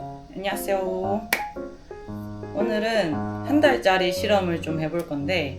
안녕하세요. 오늘은 한 달짜리 실험을 좀 해볼 건데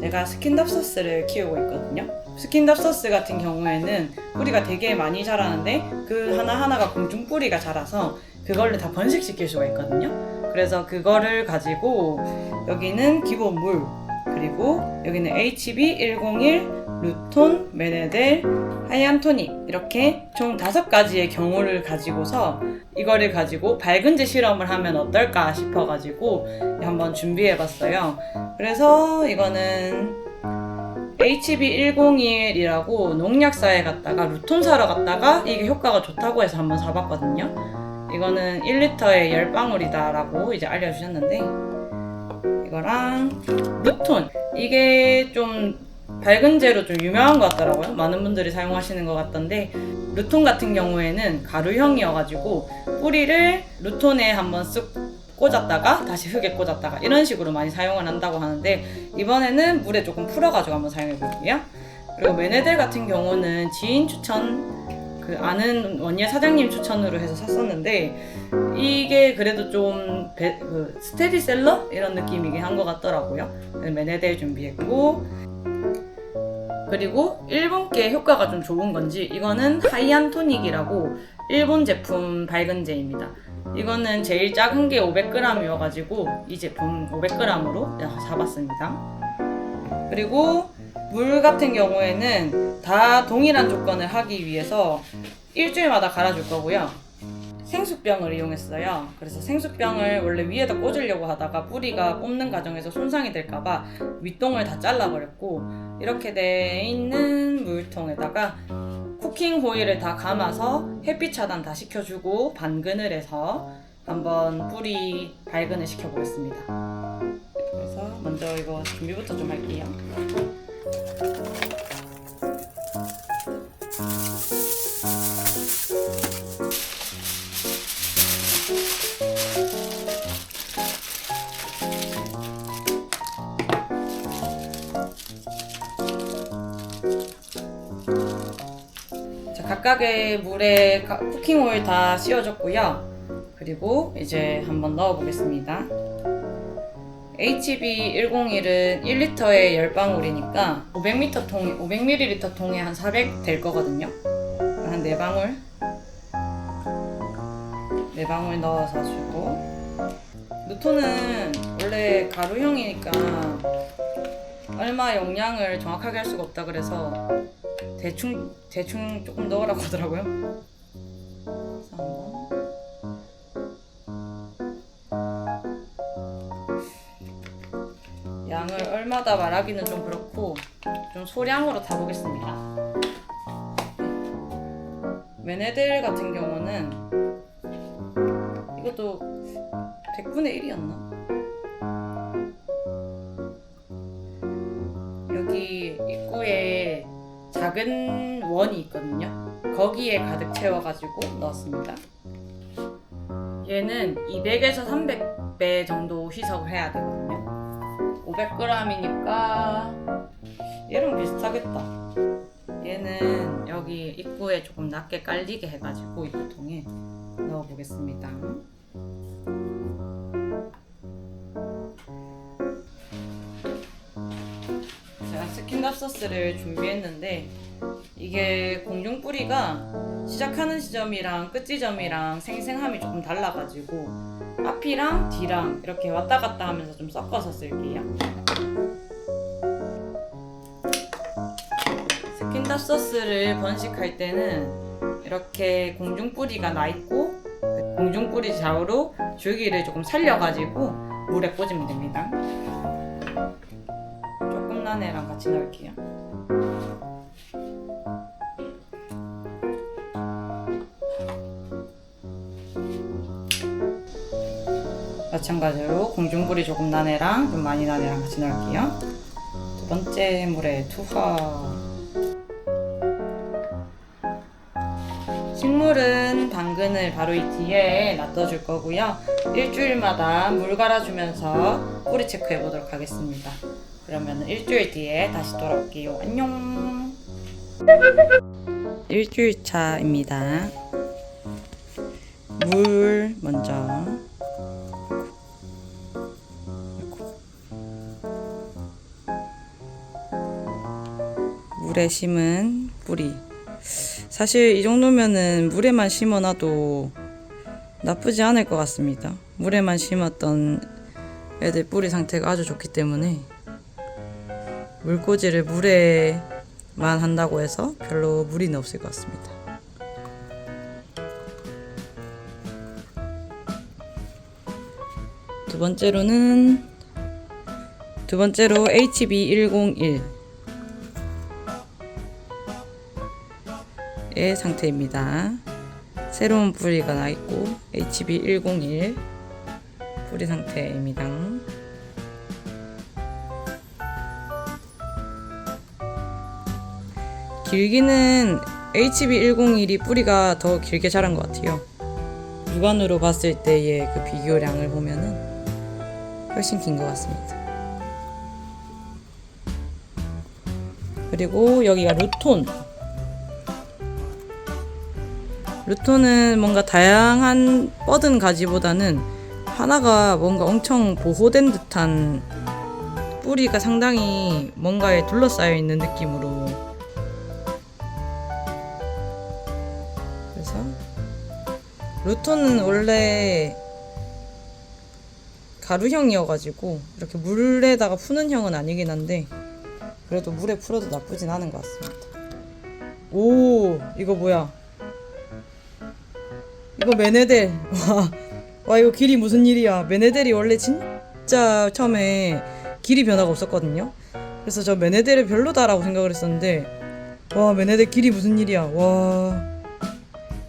제가 스킨답서스를 키우고 있거든요. 스킨답서스 같은 경우에는 뿌리가 되게 많이 자라는데 그 하나하나가 공중 뿌리가 자라서 그걸로 다 번식시킬 수가 있거든요. 그래서 그거를 가지고 여기는 기본 물 그리고 여기는 HB101 루톤, 메네델, 하얀 토닉 이렇게 총 다섯 가지의 경우를 가지고서 이거를 가지고 밝은제 실험을 하면 어떨까 싶어가지고 한번 준비해봤어요. 그래서 이거는 HB101이라고 농약사에 갔다가 루톤 사러 갔다가 이게 효과가 좋다고 해서 한번 사봤거든요. 이거는 1리터에 10방울이다라고 이제 알려주셨는데 이거랑 루톤 이게 좀 밝은제로 좀 유명한 것 같더라고요. 많은 분들이 사용하시는 것 같던데 루톤 같은 경우에는 가루형이어가지고 뿌리를 루톤에 한번 쓱 꽂았다가 다시 흙에 꽂았다가 이런 식으로 많이 사용을 한다고 하는데 이번에는 물에 조금 풀어가지고 한번 사용해 볼게요. 그리고 메네델 같은 경우는 지인 추천 그 아는 원예 사장님 추천으로 해서 샀었는데 이게 그래도 좀 배- 그 스테디셀러 이런 느낌이긴 한 것 같더라고요. 메네델 준비했고 그리고 일본계 효과가 좀 좋은 건지 이거는 하이안 토닉이라고 일본 제품 밝은 제입니다. 이거는 제일 작은 게 500g이어가지고 이 제품 500g으로 사봤습니다. 그리고 물 같은 경우에는 다 동일한 조건을 하기 위해서 일주일마다 갈아줄 거고요. 생수병을 이용했어요. 그래서 생수병을 원래 위에다 꽂으려고 하다가 뿌리가 뽑는 과정에서 손상이 될까봐 윗동을 다 잘라버렸고 이렇게 돼 있는 물통에다가 쿠킹 호일을 다 감아서 햇빛 차단 다 시켜주고 반근을 해서 한번 뿌리 발근을 시켜보겠습니다. 그래서 먼저 이거 준비부터 좀 할게요. 각각의 물에 가- 쿠킹 오일 다 씌워줬고요. 그리고 이제 한번 넣어보겠습니다. HB101은 1리터에 10방울이니까 500m 통, 500ml 통에 한 400 될 거거든요. 한 4방울. 4방울 넣어서 주고. 누토는 원래 가루형이니까 얼마 용량을 정확하게 할 수가 없다 그래서 대충 대충 조금 넣으라고 하더라고요. 양을 얼마다 말하기는 좀 그렇고 좀 소량으로 다 보겠습니다. 메네델 같은 경우는 이것도 100분의 1이었나? 여기 입구에 작은 원이 있거든요. 거기에 가득 채워가지고 넣었습니다. 얘는 200에서 300배 정도 희석을 해야 되거든요. 500g이니까 얘랑 비슷하겠다. 얘는 여기 입구에 조금 낮게 깔리게 해가지고 이 통에 넣어보겠습니다. 스킨답 소스를 준비했는데 이게 공중 뿌리가 시작하는 지점이랑 끝 지점이랑 생생함이 조금 달라가지고 앞이랑 뒤랑 이렇게 왔다 갔다 하면서 좀 섞어서 쓸게요. 스킨답 소스를 번식할 때는 이렇게 공중 뿌리가 나 있고 그 공중 뿌리 좌우로 줄기를 조금 살려가지고 물에 꽂으면 됩니다. 난 애랑 같이 넣을게요. 마찬가지로 공중불이 조금 난 애랑 좀 많이 난 애랑 같이 넣을게요. 두 번째 물에 투하. 식물은 당근을 바로 이 뒤에 놔둬줄 거고요. 일주일마다 물 갈아주면서 뿌리 체크해 보도록 하겠습니다. 그러면 일주일 뒤에 다시 돌아올게요. 안녕. 일주일 차입니다. 물 먼저. 물에 심은 뿌리. 사실 이 정도면은 물에만 심어놔도 나쁘지 않을 것 같습니다. 물에만 심었던 애들 뿌리 상태가 아주 좋기 때문에 물꽂이를 물에만 한다고 해서 별로 무리는 없을 것 같습니다. 두 번째로는 두 번째로 HB101 의 상태입니다. 새로운 뿌리가 나 있고 HB101 뿌리 상태입니다. 길기는 HB101이 뿌리가 더 길게 자란 것 같아요. 육안으로 봤을 때의 그 비교량을 보면은 훨씬 긴 것 같습니다. 그리고 여기가 루톤. 루톤은 뭔가 다양한 뻗은 가지보다는 하나가 뭔가 엄청 보호된 듯한 뿌리가 상당히 뭔가에 둘러싸여 있는 느낌으로 루톤은 원래 가루형이어가지고 이렇게 물에다가 푸는 형은 아니긴 한데 그래도 물에 풀어도 나쁘진 않은 것 같습니다. 오 이거 뭐야? 이거 메네델 와, 와 이거 길이 무슨 일이야? 메네델이 원래 진짜 처음에 길이 변화가 없었거든요. 그래서 저 메네델을 별로다라고 생각을 했었는데 와 메네델 길이 무슨 일이야? 와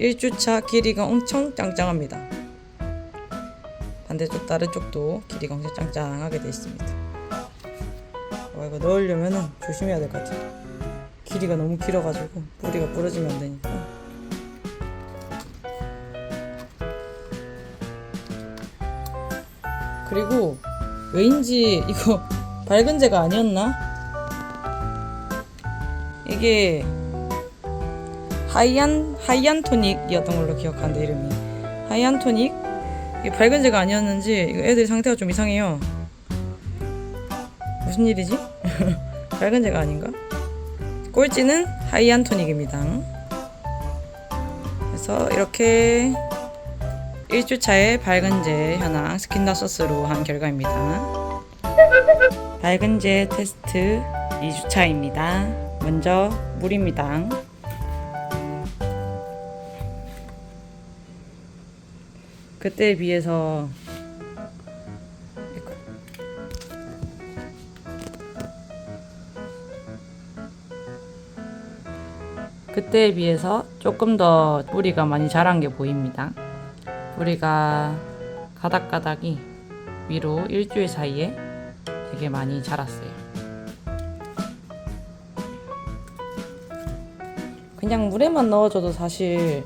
1주차 길이가 엄청 짱짱합니다. 반대쪽 다른 쪽도 길이가 엄청 짱짱하게 돼 있습니다. 와 이거 넣으려면은 조심해야 될 것 같아요. 길이가 너무 길어가지고 뿌리가 부러지면 안 되니까. 그리고 왜인지 이거 밝은제가 아니었나? 이게 하이안 하이안 토닉이었던 걸로 기억하는데 이름이 하이안 토닉 이게 밝은 제가 아니었는지 이거 애들 상태가 좀 이상해요. 무슨 일이지? 밝은 제가 아닌가? 꼴찌는 하이안 토닉입니다. 그래서 이렇게 1주차에 밝은제 현황 스킨다 소스로 한 결과입니다. 밝은제 테스트 2주차입니다. 먼저 물입니다. 그때에 비해서 그때에 비해서 조금 더 뿌리가 많이 자란 게 보입니다. 뿌리가 가닥가닥이 위로 일주일 사이에 되게 많이 자랐어요. 그냥 물에만 넣어줘도 사실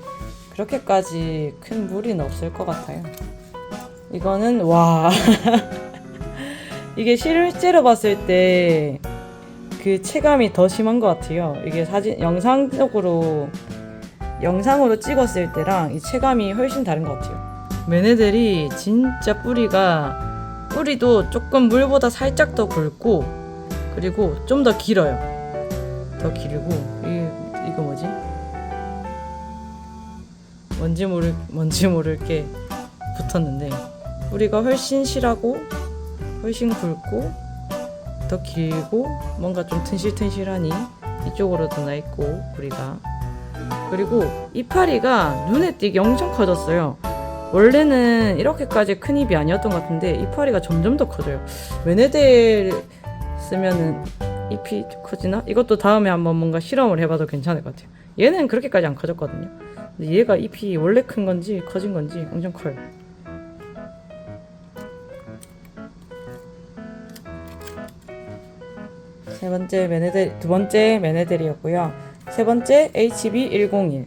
그렇게까지 큰 무리는 없을 것 같아요. 이거는 와 이게 실제로 봤을 때 그 체감이 더 심한 것 같아요. 이게 사진 영상적으로 영상으로 찍었을 때랑 이 체감이 훨씬 다른 것 같아요. 메네들이 진짜 뿌리가 뿌리도 조금 물보다 살짝 더 굵고 그리고 좀 더 길어요. 더 길고 이 이거 뭐지? 뭔지 모를 뭔지 모를 게 붙었는데 뿌리가 훨씬 실하고 훨씬 굵고 더 길고 뭔가 좀 튼실튼실하니 이쪽으로도 나 있고 뿌리가 그리고 이파리가 눈에 띄게 엄청 커졌어요. 원래는 이렇게까지 큰 입이 아니었던 것 같은데 이파리가 점점 더 커져요. 메네델 쓰면은 잎이 커지나? 이것도 다음에 한번 뭔가 실험을 해봐도 괜찮을 것 같아요. 얘는 그렇게까지 안 커졌거든요. 얘가 잎이 원래 큰 건지 커진 건지 엄청 커요. 세 번째 메네델 두 번째 메네델이었고요. 세 번째 HB101.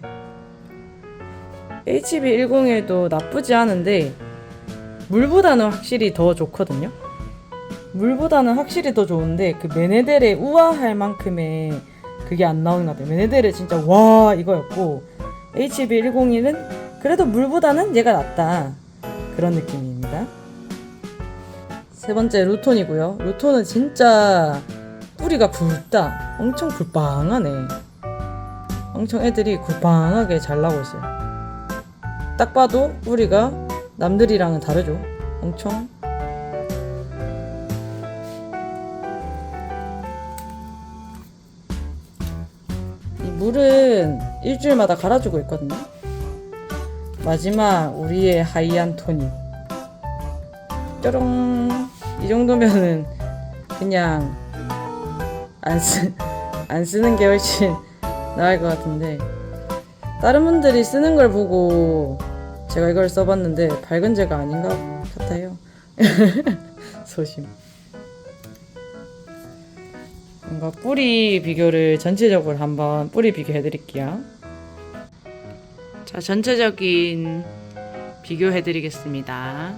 HB101도 나쁘지 않은데 물보다는 확실히 더 좋거든요. 물보다는 확실히 더 좋은데 그 메네델에 우아할 만큼의 그게 안 나오는 것 같아요. 메네델에 진짜 와 이거였고 HB101은 그래도 물보다는 얘가 낫다 그런 느낌입니다. 세 번째 루톤이고요. 루톤은 진짜 뿌리가 굵다. 엄청 굴빵하네. 엄청 애들이 굴빵하게 잘 나고 있어요. 딱 봐도 뿌리가 남들이랑은 다르죠. 엄청. 일주일마다 갈아주고 있거든요. 마지막 우리의 하이안 토닉. 뾰롱. 이 정도면은 그냥 안 쓰, 안 쓰는 게 훨씬 나을 것 같은데 다른 분들이 쓰는 걸 보고 제가 이걸 써봤는데 밝은 제가 아닌가 같아요 소심 뭔가 뿌리 비교를 전체적으로 한번 뿌리 비교해 드릴게요 자 전체적인 비교해 드리겠습니다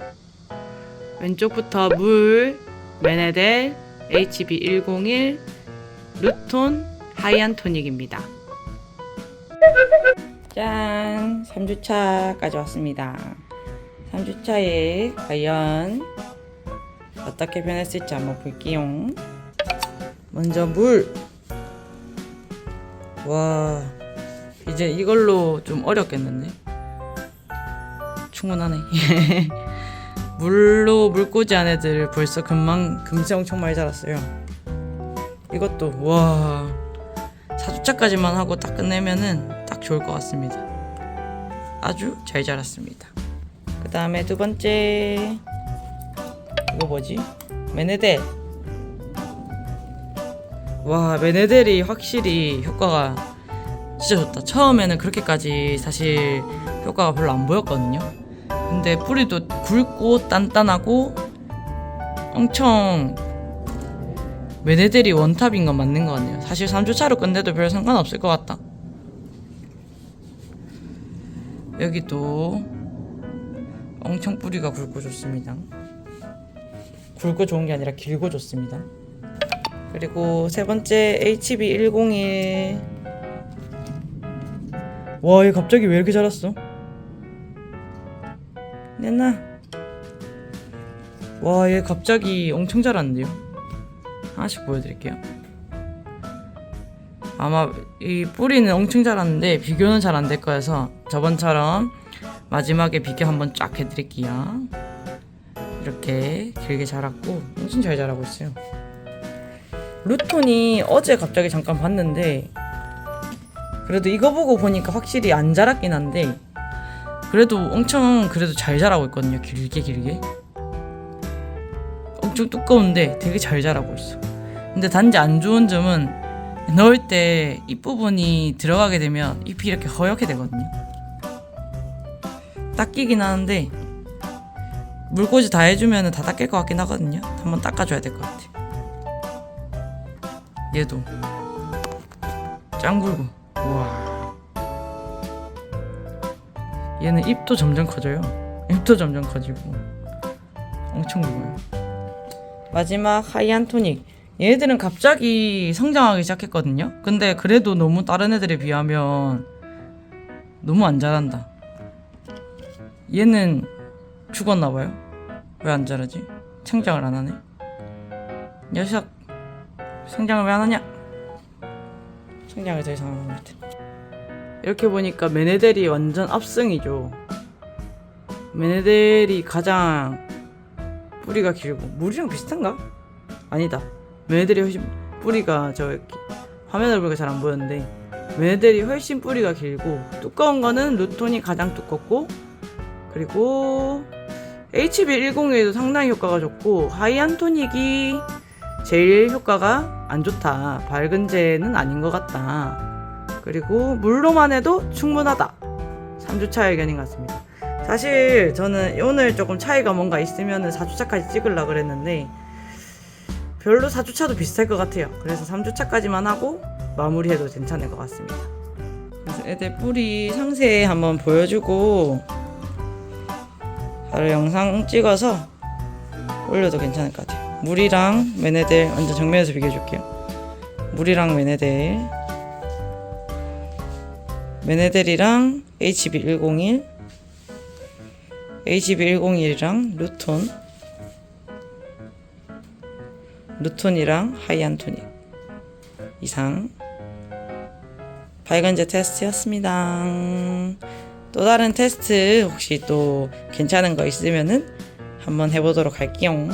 왼쪽부터 물 메네델 HB101 루톤 하이안 토닉입니다. 짠! 3주차까지 왔습니다. 3주차에 과연 어떻게 변했을지 한번 볼게요. 먼저 물! 와, 이제 이걸로 좀 어렵겠는데? 충분하네. 물로 물 꽂이 한 애들 벌써 금방 금세 엄청 많이 자랐어요. 이것도 와 4주차까지만 하고 딱 끝내면은 딱 좋을 것 같습니다. 아주 잘 자랐습니다. 그 다음에 두 번째 이거 뭐지? 메네델 와 메네델이 확실히 효과가 진짜 좋다. 처음에는 그렇게까지 사실 효과가 별로 안 보였거든요. 근데 뿌리도 굵고 단단하고 엄청 메네델이 원탑인 건 맞는 것 같네요. 사실 3주차로 끝내도 별 상관없을 것 같다. 여기도 엄청 뿌리가 굵고 좋습니다. 굵고 좋은 게 아니라 길고 좋습니다. 그리고 세 번째 HB101 와, 얘 갑자기 왜 이렇게 자랐어? 내나 와, 얘 갑자기 엄청 자랐는데요? 하나씩 보여드릴게요. 아마 이 뿌리는 엄청 자랐는데 비교는 잘 안 될 거여서 저번처럼 마지막에 비교 한번 쫙 해드릴게요. 이렇게 길게 자랐고 엄청 잘 자라고 있어요. 루톤이 어제 갑자기 잠깐 봤는데 그래도 이거 보고 보니까 확실히 안 자랐긴 한데 그래도 엄청 그래도 잘 자라고 있거든요. 길게 길게. 엄청 두꺼운데 되게 잘 자라고 있어. 근데 단지 안 좋은 점은 넣을 때잎 부분이 들어가게 되면 잎이 이렇게 허옇게 되거든요. 닦이긴 하는데 물꽂이 다 해주면 다 닦일 것 같긴 하거든요. 한번 닦아줘야 될 것 같아. 얘도 짱 굵고 우와 얘는 입도 점점 커져요. 입도 점점 커지고 엄청 굵어요. 마지막 하이안 토닉. 얘네들은 갑자기 성장하기 시작했거든요. 근데 그래도 너무 다른 애들에 비하면 너무 안 자란다. 얘는 죽었나 봐요. 왜 안 자라지? 성장을 안 하네. 녀석 성장을 왜 안 하냐? 성장을 더 이상 안 합니다. 이렇게 보니까 메네델이 완전 압승이죠. 메네델이 가장 뿌리가 길고 물이랑 비슷한가? 아니다. 메네델이 훨씬 뿌리가 저 이렇게 화면을 보니까 잘 안 보였는데 메네델이 훨씬 뿌리가 길고 두꺼운 거는 루톤이 가장 두껍고 그리고 HB101도 상당히 효과가 좋고 하이안 토닉이 제일 효과가 안 좋다. 밝은제는 아닌 것 같다. 그리고 물로만 해도 충분하다. 3주차 의견인 것 같습니다. 사실 저는 오늘 조금 차이가 뭔가 있으면 4주차까지 찍으려고 그랬는데 별로 4주차도 비슷할 것 같아요. 그래서 3주차까지만 하고 마무리해도 괜찮을 것 같습니다. 그래서 애들 뿌리 상세 한번 보여주고 바로 영상 찍어서 올려도 괜찮을 것 같아요. 물이랑 메네델 완전 정면에서 비교해 줄게요. 물이랑 메네델 메네델이랑 HB101 HB101이랑 루톤 루톤이랑 하이안 토닉 이상 발근제 테스트였습니다. 또 다른 테스트 혹시 또 괜찮은 거 있으면은 한번 해보도록 할게요.